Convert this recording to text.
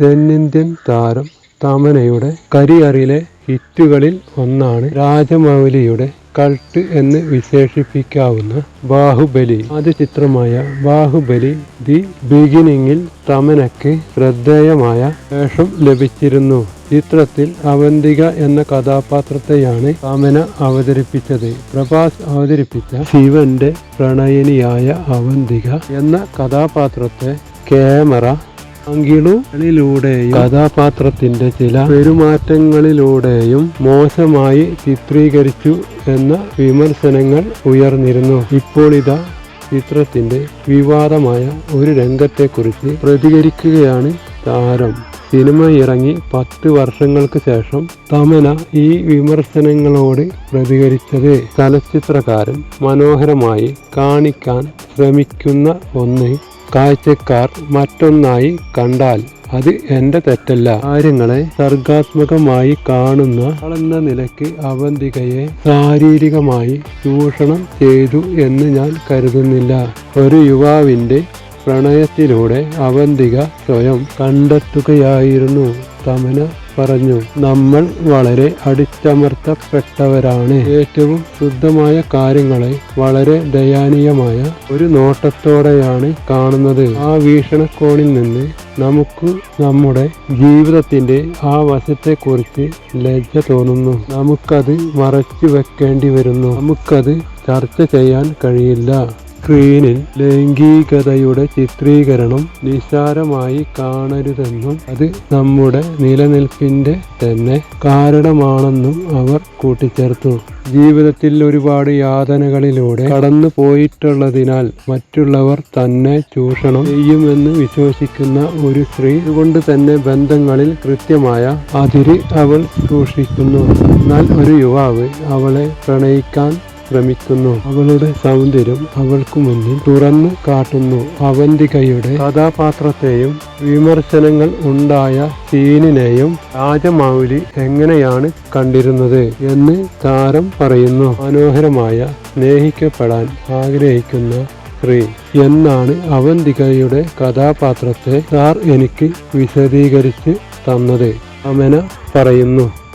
തെന്നിന്ത്യൻ താരം തമനയുടെ കരിയറിലെ ഹിറ്റുകളിൽ ഒന്നാണ് രാജമൗലിയുടെ കൾട്ട് എന്ന് വിശേഷിപ്പിക്കാവുന്ന ബാഹുബലി. ആദ്യ ചിത്രമായ ബാഹുബലി ദി ബിഗിനിങ്ങിൽ തമനയ്ക്ക് ശ്രദ്ധേയമായ വേഷം ലഭിച്ചിരുന്നു. ചിത്രത്തിൽ അവന്തിക എന്ന കഥാപാത്രത്തെയാണ് തമന അവതരിപ്പിച്ചത്. പ്രഭാസ് അവതരിപ്പിച്ച ശിവന്റെ പ്രണയിനിയായ അവന്തിക എന്ന കഥാപാത്രത്തെ ക്യാമറ ആംഗിളുകളിലൂടെയും കഥാപാത്രത്തിന്റെ ചില പെരുമാറ്റങ്ങളിലൂടെയും മോശമായി ചിത്രീകരിച്ചു എന്ന വിമർശനങ്ങൾ ഉയർന്നിരുന്നു. ഇപ്പോൾ ഇതാ ചിത്രത്തിന്റെ വിവാദമായ ഒരു രംഗത്തെക്കുറിച്ച് പ്രതികരിക്കുകയാണ് താരം. സിനിമ ഇറങ്ങി പത്ത് വർഷങ്ങൾക്ക് ശേഷം തമന ഈ വിമർശനങ്ങളോട് പ്രതികരിച്ചത്. ചലച്ചിത്രകാരൻ മനോഹരമായി കാണിക്കാൻ ശ്രമിക്കുന്ന ഒന്ന് കാഴ്ചക്കാർ മറ്റൊന്നായി കണ്ടാൽ അത് എന്റെ തെറ്റല്ല. കാര്യങ്ങളെ സർഗാത്മകമായി കാണുന്ന എന്ന നിലയ്ക്ക് അവന്തികയെ ശാരീരികമായി ചൂഷണം ചെയ്തു എന്ന് ഞാൻ കരുതുന്നില്ല. ഒരു യുവാവിന്റെ പ്രണയത്തിലൂടെ അവന്തിക സ്വയം കണ്ടെത്തുകയായിരുന്നു. തമന പറഞ്ഞു നമ്മൾ വളരെ അടിച്ചമർത്തപ്പെട്ടവരാണ്. ഏറ്റവും ശുദ്ധമായ കാര്യങ്ങളെ വളരെ ദയാനീയമായ ഒരു നോട്ടത്തോടെയാണ് കാണുന്നത്. ആ വീക്ഷണകോണിൽ നിന്ന് നമുക്ക് നമ്മുടെ ജീവിതത്തിന്റെ ആ വശത്തെക്കുറിച്ച് ലജ്ജ തോന്നുന്നു. നമുക്കത് മറച്ചു വെക്കേണ്ടി വരുന്നു നമുക്കത് ചർച്ച ചെയ്യാൻ കഴിയില്ല. സ്ക്രീനിൽ ലൈംഗികതയുടെ ചിത്രീകരണം നിസ്സാരമായി കാണരുതെന്നും അത് നമ്മുടെ നിലനിൽപ്പിന്റെ തന്നെ കാരണമാണെന്നും അവർ കൂട്ടിച്ചേർത്തു. ജീവിതത്തിൽ ഒരുപാട് യാതനകളിലൂടെ കടന്നു പോയിട്ടുള്ളതിനാൽ മറ്റുള്ളവർ തന്നെ ചൂഷണം ചെയ്യുമെന്ന് വിശ്വസിക്കുന്ന ഒരു സ്ത്രീ കൊണ്ട് തന്നെ ബന്ധങ്ങളിൽ കൃത്യമായ അതിര് അവൾ സൂക്ഷിക്കുന്നു. എന്നാൽ ഒരു യുവാവ് അവളെ പ്രണയിക്കാൻ ശ്രമിക്കുന്നു. അവളുടെ സൗന്ദര്യം അവൾക്ക് മുന്നിൽ തുറന്നു കാട്ടുന്നു. അവന്തികയുടെ കഥാപാത്രത്തെയും വിമർശനങ്ങൾ ഉണ്ടായ സീനിനെയും രാജമൗലി എങ്ങനെയാണ് കണ്ടിരുന്നത് എന്ന് താരം പറയുന്നു. മനോഹരമായ സ്നേഹിക്കപ്പെടാൻ ആഗ്രഹിക്കുന്ന സ്ത്രീ എന്നാണ് അവന്തികയുടെ കഥാപാത്രത്തെ സാർ എനിക്ക് വിശദീകരിച്ച് തന്നത്. അമന പറയുന്നു.